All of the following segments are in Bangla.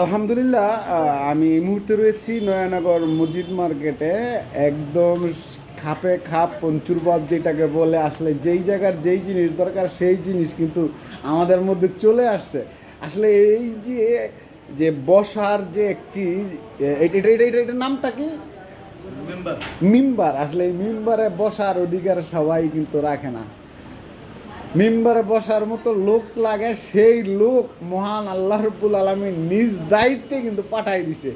আলহামদুলিল্লাহ আমি এই মুহূর্তে রয়েছি নয়ানগর মসজিদ মার্কেটে। একদম খাপে খাপ পঞ্চুরবাদ যেটাকে বলে আসলে যেই জায়গার যেই জিনিস দরকার সেই জিনিস কিন্তু আমাদের মধ্যে চলে আসছে। আসলে এই যে যে বসার যে একটি এটা এটা এটা এটার নামটা কি? মেম্বার। মিম্বার। আসলে এই মিম্বারে বসার অধিকার সবাই কিন্তু রাখে না। মিম্বারে বসার মতো লোক লাগে, সেই লোক মহান আল্লাহ রব্বুল আলমী নিজ দায়িত্বে কিন্তু পাঠাই দিছে।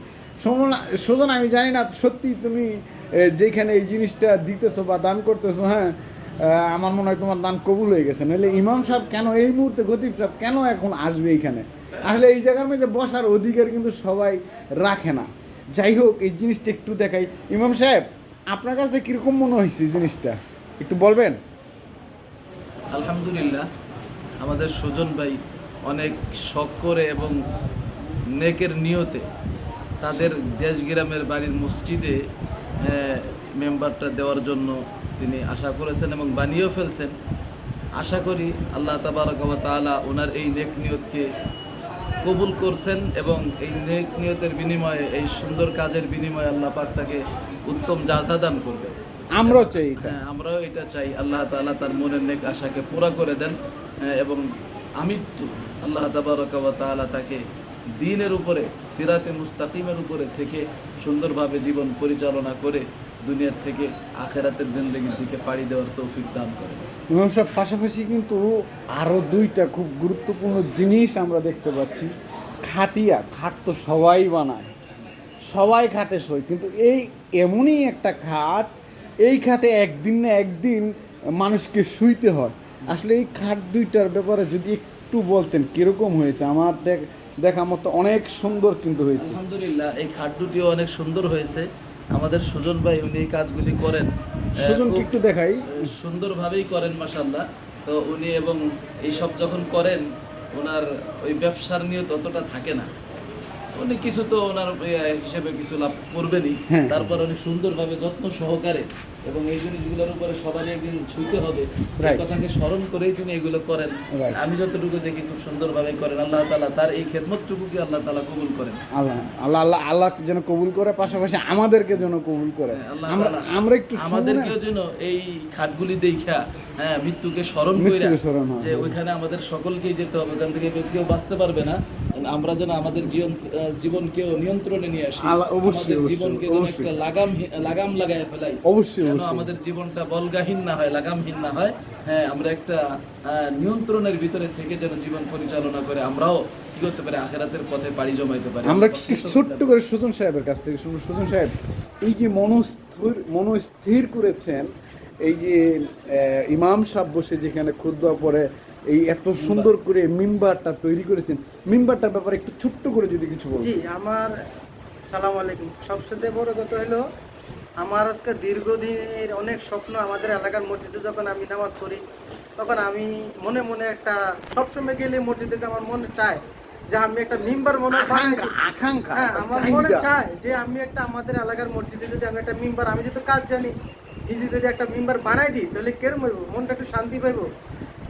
সুজন আমি জানি না, সত্যি তুমি যেখানে এই জিনিসটা দিতেছো বা দান করতেছো হ্যাঁ আমার মনে হয় তোমার দান কবুল হয়ে গেছে। নাহলে ইমাম সাহেব কেন এই মুহূর্তে গতিব সাহেব কেন এখন আসবে এইখানে আসলে এই জায়গার মধ্যে বসার অধিকার কিন্তু সবাই রাখে না। যাই হোক, এই জিনিসটা একটু দেখাই। ইমাম সাহেব, আপনার কাছে কীরকম মনে হয়েছে জিনিসটা? একটু বলবেন? আলহামদুলিল্লাহ, আমাদের সুজন ভাই অনেক শখ করে এবং নেকের নিয়তে তাদের দেশ গ্রামের বাড়ির মসজিদে মেম্বারটা দেওয়ার জন্য তিনি আশা করেছেন এবং বানিয়েও ফেলছেন। আশা করি আল্লাহ তাবারক ওয়া তাআলা ওনার এই নেক নিয়তকে কবুল করছেন এবং এই নেক নিয়তের বিনিময়ে, এই সুন্দর কাজের বিনিময়ে আল্লাহ পাক তাকে উত্তম জাজা দান করবেন। আমরাও চাই এটা। হ্যাঁ আমরাও এটা চাই। আল্লাহ তাআলা তার মনের নেক আশাকে পুরা করে দেন হ্যাঁ, এবং আমৃত্যু আল্লাহ তাবারক ওয়া তাআলা তাকে দিনের উপরে সিরাতে মুস্তাকিমের উপরে থেকে সুন্দরভাবে জীবন পরিচালনা করে দুনিয়ার থেকে আখেরাতের জিন্দগির দিকে পাড়ি দেওয়ার তৌফিক দান করে ইমাম সাহেব পাশাপাশি কিন্তু আরও দুইটা খুব গুরুত্বপূর্ণ জিনিস আমরা দেখতে পাচ্ছি। খাটিয়া খাট তো সবাই বানায়। সবাই খাটে সই কিন্তু এই এমনই একটা খাট এই খাটে একদিন না একদিন মানুষকে শুইতে হয়। আসলে এই খাট দুইটার ব্যাপারে যদি একটু বলতেন কীরকম হয়েছে? আমার দেখ দেখা মতো অনেক সুন্দর কিন্তু হয়েছে। আলহামদুলিল্লাহ এই খাট দুটিও অনেক সুন্দর হয়েছে। আমাদের সুজন ভাই উনি এই কাজগুলি করেন। আহ, সুজনকে একটু দেখাই? সুন্দরভাবেই করেন মাসাল্লাহ তো উনি এবং এইসব যখন করেন ওনার ওই ব্যবসার নিয়ে ততটা থাকে না। উনি কিছু তো ওনার ইয়ে হিসেবে কিছু লাভ করবেনই। হ্যাঁ। তারপর উনি সুন্দরভাবে যত্ন সহকারে এবং এই জিনিসগুলোর উপরে সবারই একদিন ছুঁতে হবে। এই কথাকে স্মরণ করেই তিনি এগুলো করেন। আমি যতটুকু দেখি খুব সুন্দরভাবে করেন। আল্লাহ তালা তার এই খেদমতটুকুকে আল্লাহ তালা কবুল করেন। আল্লাহ আল্লাহ আল্লাহ আল্লাহ যেন কবুল করে পাশাপাশি আমাদেরকে যেন কবুল করে। হ্যাঁ, আমরা আমরা একটু? আমাদেরকেও যেন এই খাটগুলি দেখা হ্যাঁ মৃত্যুকে স্মরণ কইরা স্মরণ হয়। যে ওইখানে আমাদের সকলকেই যেতে হবে। ওখান থেকে কেউ বাঁচতে পারবে না। আমরা যেন আমাদের জীবন আহ, নিয়ন্ত্রণে নিয়ে আসি অবশ্যই, জীবনকে যেন একটা লাগাম লাগাম লাগায় ফেলাই অবশ্যই যেন আমাদের জীবনটা বলগাহীন না হয় লাগামহীন না হয়। হ্যাঁ আমরা একটা নিয়ন্ত্রণের ভিতরে থেকে যেন জীবন পরিচালনা করে আমরাও কি করতে পারি আখেরাতের পথে পাড়ি জমাইতে পারি। আমরা একটু ছোট্ট করে সুজন সাহেবের কাছ থেকে শুনব। সুজন সাহেব এই যে মনস্থির মনস্থির করেছেন এই যে ইমাম সাহেব বসে যেখানে খুদ্া পরে এই এত সুন্দর করে মিম্বারটা তৈরি করেছেন। মিম্বারটার ব্যাপারে একটু ছোট্ট করে যদি কিছু বলুন। জি আমার সালাম আলাইকুম। সবচেয়ে বড় কথা হলো আমার আজকে দীর্ঘদিনের অনেক স্বপ্ন আমাদের এলাকার মসজিদে যখন আমি নামাজ পড়ি তখন আমি মনে মনে একটা সবসময় গেলে মসজিদে আমার মনে চায় যে আমি একটা মিম্বার মনে আকাঙ্ক্ষা হ্যাঁ আমার মনে চায় যে আমি একটা আমাদের এলাকার মসজিদে যদি আমি একটা মিম্বার আমি যেহেতু কাজ জানি নিজে যদি একটা মিম্বার বানাই দিই তাহলে কেরম হইব? মনটা একটু শান্তি পাইব?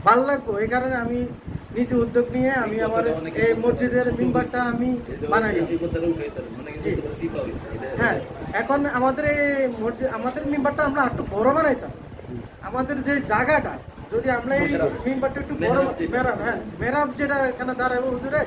ভালো লাগবো এই কারণে আমি নিজে উদ্যোগ নিয়ে আমি আমার এই মসজিদের মেম্বারটা আমি বানাই। এটা- হ্যাঁ এখন আমাদের এই মসজিদ আমাদের মেম্বারটা আমরা একটু বড় বানাইতাম। আমাদের যে জায়গাটা যদি আমরা এই মেম্বারটা একটু বড় মেরাব হ্যাঁ মেরাব যেটা এখানে দাঁড়াবে হুজুরে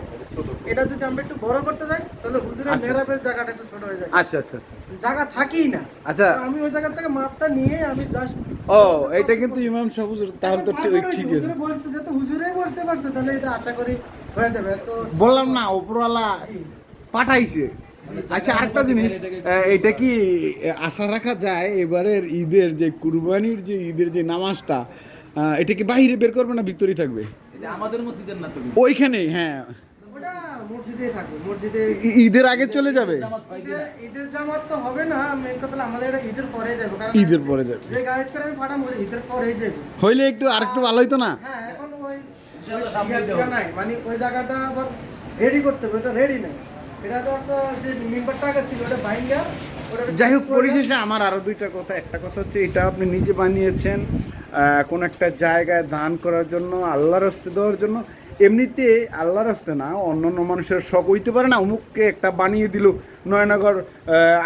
এটা যদি আমরা একটু বড় করতে যাই তাহলে হুজুরের আচ্ছা, মেরাবের জায়গাটা একটু ছোট হয়ে যায় আচ্ছা আচ্ছা আচ্ছা আচ্ছা। জায়গা থাকেই না। আচ্ছা। আমি ওই জায়গা থেকে মাপটা নিয়ে আমি জাস্ট ও এটা কিন্তু ইমাম সাহেব হুজুর, তাহলে তো ঠিক ঠিক আছে। হুজুরে বসছে যেহেতু হুজুরে বসতে পারছে তাহলে এটা আশা করি হয়ে যাবে। তো বললাম না ওপরওয়ালা পাঠাইছে। আচ্ছা আরেকটা জিনিস এটা কি আশা রাখা যায় এবারের ঈদের যে কুরবানির যে ঈদের যে নামাজটা এটা কি বাইরে বের করবে না ভিতরেই থাকবে? এটা আমাদের মসজিদের না তুমি ওইখানেই হ্যাঁ। ঈদের আগে চলে যাবে? ঈদের জামাত তো হবে না মেন কথা হলো আমাদের এটা ঈদের পরে যাবে কারণ ঈদের পরে যাবে। যে গাড়িতে করে আমি পাঠাবো ওটা ঈদের পরে যাবে। হইলে একটু আরেকটু ভালো হইতো না? হ্যাঁ এখন ওই মানে ওই জায়গাটা আবার রেডি করতে হবে রেডি নাই। এটা তো যে মেম্বারটা আগে ছিল ওটা ভাইঙ্গা ওটা যাই হোক পরিশেষে আমার আরও দুইটা কথা। একটা কথা হচ্ছে এটা আপনি নিজে বানিয়েছেন কোন একটা জায়গায় দান করার জন্য আল্লাহর হস্তে দেওয়ার জন্য এমনিতে আল্লাহর রাস্তে না অন্য অন্য মানুষের শখ হইতে পারে না অমুককে একটা বানিয়ে দিল নয়নগর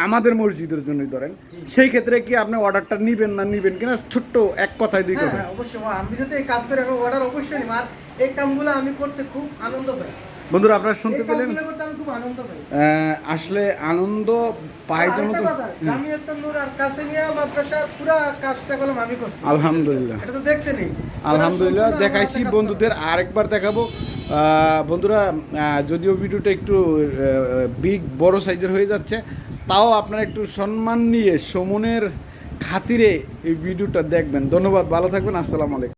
আমাদের মসজিদের জন্যই ধরেন। সেই ক্ষেত্রে কি আপনি অর্ডারটা নিবেন না নিবেন কিনা? ছোট্ট এক কথায় দুই হ্যাঁ কথা হ্যাঁ অবশ্যই। আমি যদি এই কাজ করে আমি অর্ডার অবশ্যই আর এই কামগুলো আমি করতে খুব আনন্দ পাই। বন্ধুরা আপনারা শুনতে পেলেন? আসলে আনন্দ পাই করছি। আলহামদুলিল্লাহ। আলহামদুলিল্লাহ দেখাইছি বন্ধুদের আরেকবার দেখাবো। বন্ধুরা যদিও ভিডিওটা একটু বিগ বড় সাইজের হয়ে যাচ্ছে তাও আপনারা একটু সম্মান নিয়ে সমনের খাতিরে এই ভিডিওটা দেখবেন। ধন্যবাদ ভালো থাকবেন আসসালামু আলাইকুম।